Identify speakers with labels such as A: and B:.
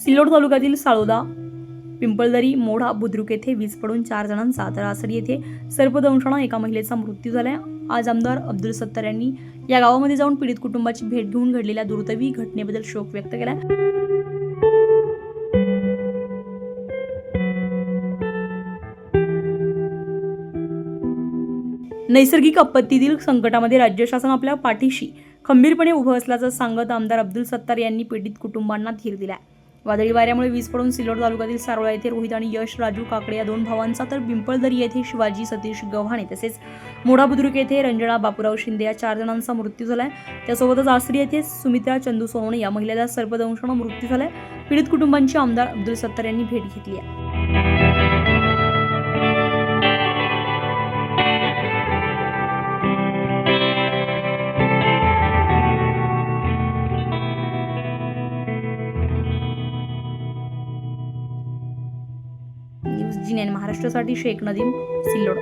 A: सिल्लोड तालुक्यातील साळोदा पिंपळदरी मोढा बुद्रुक येथे वीज पडून चार जणांचा तर आसरी येथे सर्पदंशानं एका महिलेचा मृत्यू झालाय. आज आमदार अब्दुल सत्तार यांनी या गावामध्ये जाऊन पीडित कुटुंबाची भेट घेऊन घडलेल्या दुर्दैवी घटनेबद्दल शोक व्यक्त केला नैसर्गिक आपत्तीतील संकटामध्ये राज्य शासन आपल्या पाठीशी खंबीरपणे उभं असल्याचं सांगत आमदार अब्दुल सत्तार यांनी पीडित कुटुंबांना धीर दिलाय. वादळी वाऱ्यामुळे वीज पडून सिल्लोड तालुक्यातील सारोळा येथे रोहित आणि यश राजू काकडे या दोन भावांचा तर पिंपळदरी येथे शिवाजी सतीश गव्हाणे तसेच मोडा बुद्रुक येथे रंजना बापूराव शिंदे या चार जणांचा मृत्यू झालाय. त्यासोबतच आसरी येथे सुमित्रा चंदू सोनवणे या महिलेला सर्पदंशानं मृत्यू झालाय. पीडित कुटुंबांची आमदार अब्दुल सत्तार यांनी भेट घेतली आहे. जी महाराष्ट्रासाठी शेख नदीम सिल्लोड.